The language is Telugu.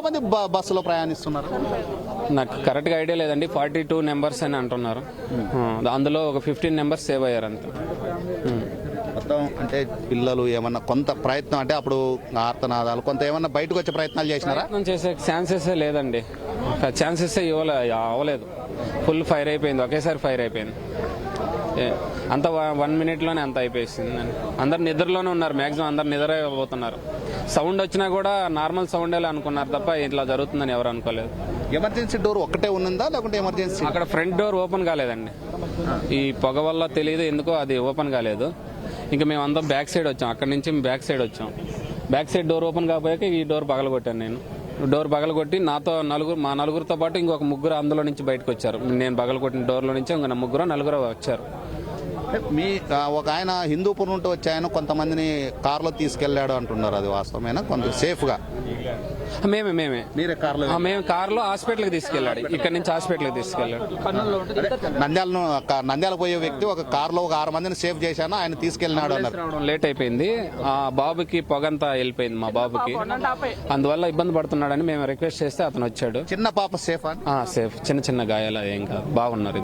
ఎంతమంది బస్సులో ప్రయాణిస్తున్నారు? నాకు కరెక్ట్గా ఐడియా లేదండి. ఫార్టీ టూ నెంబర్స్ అని అంటున్నారు. ఆ, అందులో ఒక ఫిఫ్టీన్ నెంబర్స్ సేవ్ అయ్యారు అంతే. ఉమ్. మొత్తం అంటే పిల్లలు ఏమన్నా కొంత ప్రయత్నం అంటే అప్పుడు ఆర్తనాదాలు కొంత ఏమన్నా బయటకు వచ్చే ప్రయత్నాలు చేసినారా? ప్రయత్నం చేసే ఛాన్సెస్ లేదండి. ఛాన్సెస్ ఇవ్వలే అవ్వలేదు. ఫుల్ ఫైర్ అయిపోయింది ఒకేసారి ఫైర్ అయిపోయింది. అంత వన్ మినిట్లోనే అంత అయిపోయింది అందరు నిద్రలోనే ఉన్నారు మ్యాక్సిమం అందరు నిద్ర పోతున్నారు సౌండ్ వచ్చినా కూడా నార్మల్ సౌండ్ అనుకున్నారు తప్ప ఇట్లా జరుగుతుందని ఎవరు అనుకోలేదు. ఎమర్జెన్సీ డోర్ ఒక్కటే ఉన్నదా? లేకుంటే ఎమర్జెన్సీ? అక్కడ ఫ్రంట్ డోర్ ఓపెన్ కాలేదండి. ఈ పొగ వల్ల తెలియదు ఎందుకో అది ఓపెన్ కాలేదు. ఇంకా మేము అందరం బ్యాక్ సైడ్ వచ్చాం. అక్కడ నుంచి బ్యాక్ సైడ్ వచ్చాం. బ్యాక్ సైడ్ డోర్ ఓపెన్ కాకపోయాక ఈ డోర్ పగలగొట్టాను నేను. డోర్ పగలగొట్టి నాతో నలుగురు మా నలుగురితో పాటు ఇంకొక ముగ్గురు అందులో నుంచి బయటకు వచ్చారు. నేను పగలగొట్టిన డోర్లో నుంచి ఇంకొక ముగ్గురు నలుగురు వచ్చారు. మీ ఒక ఆయన హిందూపూర్ నుండి వచ్చి ఆయన కొంతమందిని కారులో తీసుకెళ్ళాడు అంటున్నారు అది వాస్తవమేనా? కొంత సేఫ్గా మేమే మేమే. మీరే కారులో ఆ, మేము కారులో హాస్పిటల్కి తీసుకెళ్ళాడు. ఇక్కడ నుంచి హాస్పిటల్కి తీసుకెళ్ళాడు. నంద్యాలను క- నంద్యాల పోయే వ్యక్తి ఒక కారులో ఒక ఆరు మందిని సేఫ్ చేశాను ఆయన తీసుకెళ్ళినాడు అన్నారు. లేట్ అయిపోయింది. ఆ బాబుకి పొగంతా వెళ్ళిపోయింది మా బాబుకి. అందువల్ల ఇబ్బంది పడుతున్నాడని మేము రిక్వెస్ట్ చేస్తే అతను వచ్చాడు. చిన్న పాప సేఫ్? సేఫ్. చిన్న చిన్న గాయాలు ఏం కాదు. బాగున్నారు